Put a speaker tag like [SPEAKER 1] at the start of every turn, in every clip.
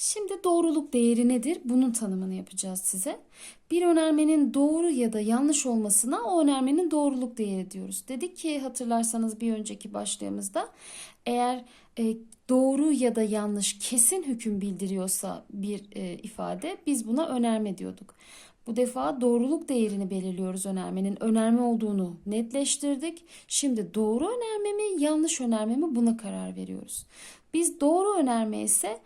[SPEAKER 1] Şimdi doğruluk değeri nedir? Bunun tanımını yapacağız size. Bir önermenin doğru ya da yanlış olmasına o önermenin doğruluk değeri diyoruz. Dedik ki hatırlarsanız bir önceki başlığımızda eğer e, doğru ya da yanlış kesin hüküm bildiriyorsa bir e, ifade biz buna önerme diyorduk. Bu defa doğruluk değerini belirliyoruz önermenin. Önerme olduğunu netleştirdik. Şimdi doğru önerme mi, yanlış önerme mi buna karar veriyoruz. Biz doğru önerme ise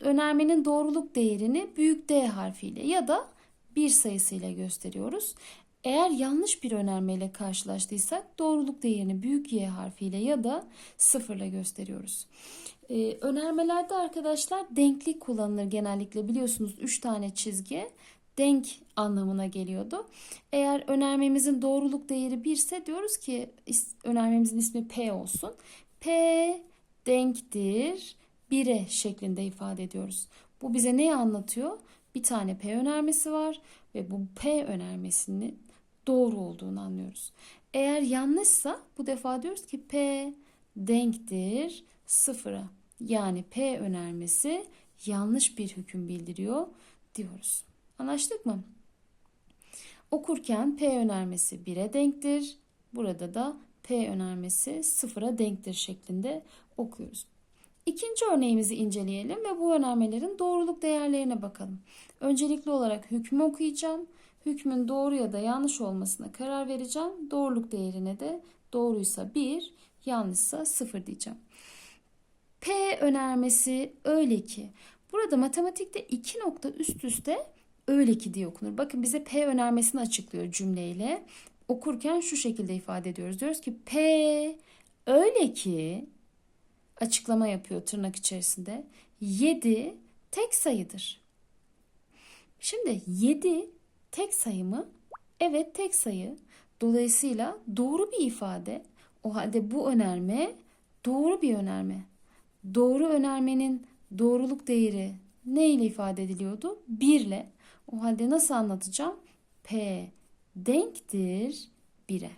[SPEAKER 1] önermenin doğruluk değerini büyük D harfiyle ya da bir sayısıyla gösteriyoruz. Eğer yanlış bir önermeyle karşılaştıysak doğruluk değerini büyük Y harfiyle ya da sıfırla gösteriyoruz. Ee, önermelerde arkadaşlar denklik kullanılır genellikle biliyorsunuz 3 tane çizgi denk anlamına geliyordu. Eğer önermemizin doğruluk değeri 1 ise diyoruz ki önermemizin ismi P olsun. P denktir 1'e şeklinde ifade ediyoruz. Bu bize neyi anlatıyor? Bir tane P önermesi var ve bu P önermesinin doğru olduğunu anlıyoruz. Eğer yanlışsa bu defa diyoruz ki P denktir sıfıra. Yani P önermesi yanlış bir hüküm bildiriyor diyoruz. Anlaştık mı? Okurken P önermesi 1'e denktir. Burada da P önermesi 0'a denktir şeklinde okuyoruz. İkinci örneğimizi inceleyelim ve bu önermelerin doğruluk değerlerine bakalım. Öncelikli olarak hükmü okuyacağım. Hükmün doğru ya da yanlış olmasına karar vereceğim. Doğruluk değerine de doğruysa 1, yanlışsa 0 diyeceğim. P önermesi öyle ki. Burada matematikte iki nokta üst üste öyle ki diye okunur. Bakın bize P önermesini açıklıyor cümleyle. Okurken şu şekilde ifade ediyoruz. Diyoruz ki P öyle ki açıklama yapıyor tırnak içerisinde. 7 tek sayıdır. Şimdi 7 tek sayı mı? Evet tek sayı. Dolayısıyla doğru bir ifade. O halde bu önerme doğru bir önerme. Doğru önermenin doğruluk değeri ne ile ifade ediliyordu? 1 ile. O halde nasıl anlatacağım? P denktir 1'e.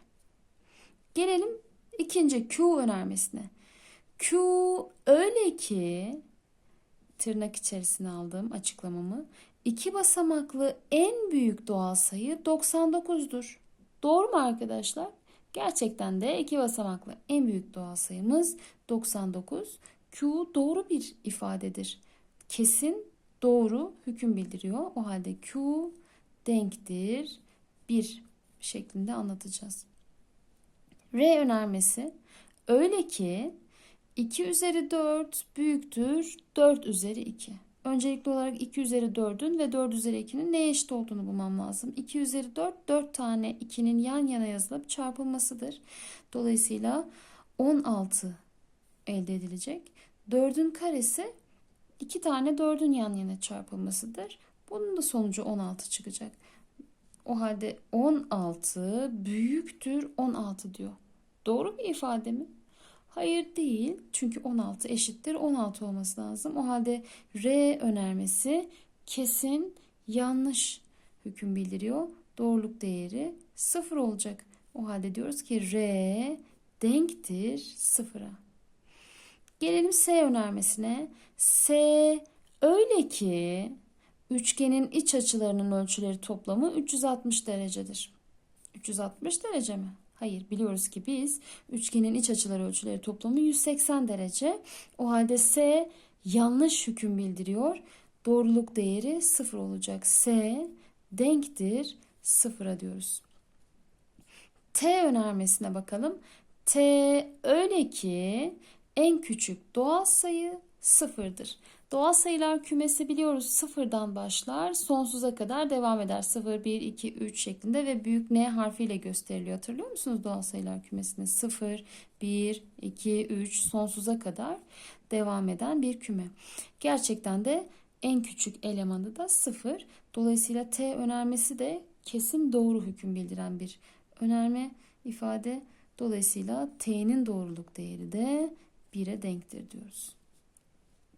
[SPEAKER 1] Gelelim ikinci Q önermesine. Q öyle ki tırnak içerisine aldığım açıklamamı iki basamaklı en büyük doğal sayı 99'dur. Doğru mu arkadaşlar? Gerçekten de iki basamaklı en büyük doğal sayımız 99. Q doğru bir ifadedir. Kesin doğru hüküm bildiriyor. O halde Q denktir 1 şeklinde anlatacağız. R önermesi öyle ki 2 üzeri 4 büyüktür 4 üzeri 2. Öncelikli olarak 2 üzeri 4'ün ve 4 üzeri 2'nin neye eşit olduğunu bulmam lazım. 2 üzeri 4 4 tane 2'nin yan yana yazılıp çarpılmasıdır. Dolayısıyla 16 elde edilecek. 4'ün karesi 2 tane 4'ün yan yana çarpılmasıdır. Bunun da sonucu 16 çıkacak. O halde 16 büyüktür 16 diyor. Doğru bir ifade mi? Hayır değil. Çünkü 16 eşittir 16 olması lazım. O halde R önermesi kesin yanlış hüküm bildiriyor. Doğruluk değeri 0 olacak. O halde diyoruz ki R denktir 0'a. Gelelim S önermesine. S öyle ki üçgenin iç açılarının ölçüleri toplamı 360 derecedir. 360 derece mi? Hayır biliyoruz ki biz üçgenin iç açıları ölçüleri toplamı 180 derece. O halde S yanlış hüküm bildiriyor. Doğruluk değeri 0 olacak. S denktir 0'a diyoruz. T önermesine bakalım. T öyle ki en küçük doğal sayı sıfırdır. Doğal sayılar kümesi biliyoruz sıfırdan başlar sonsuza kadar devam eder. 0, 1, 2, 3 şeklinde ve büyük N harfiyle gösteriliyor. Hatırlıyor musunuz doğal sayılar kümesini? 0, 1, 2, 3 sonsuza kadar devam eden bir küme. Gerçekten de en küçük elemanı da 0. Dolayısıyla T önermesi de kesin doğru hüküm bildiren bir önerme ifade. Dolayısıyla T'nin doğruluk değeri de 1'e denktir diyoruz.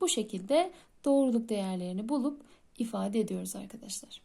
[SPEAKER 1] Bu şekilde doğruluk değerlerini bulup ifade ediyoruz arkadaşlar.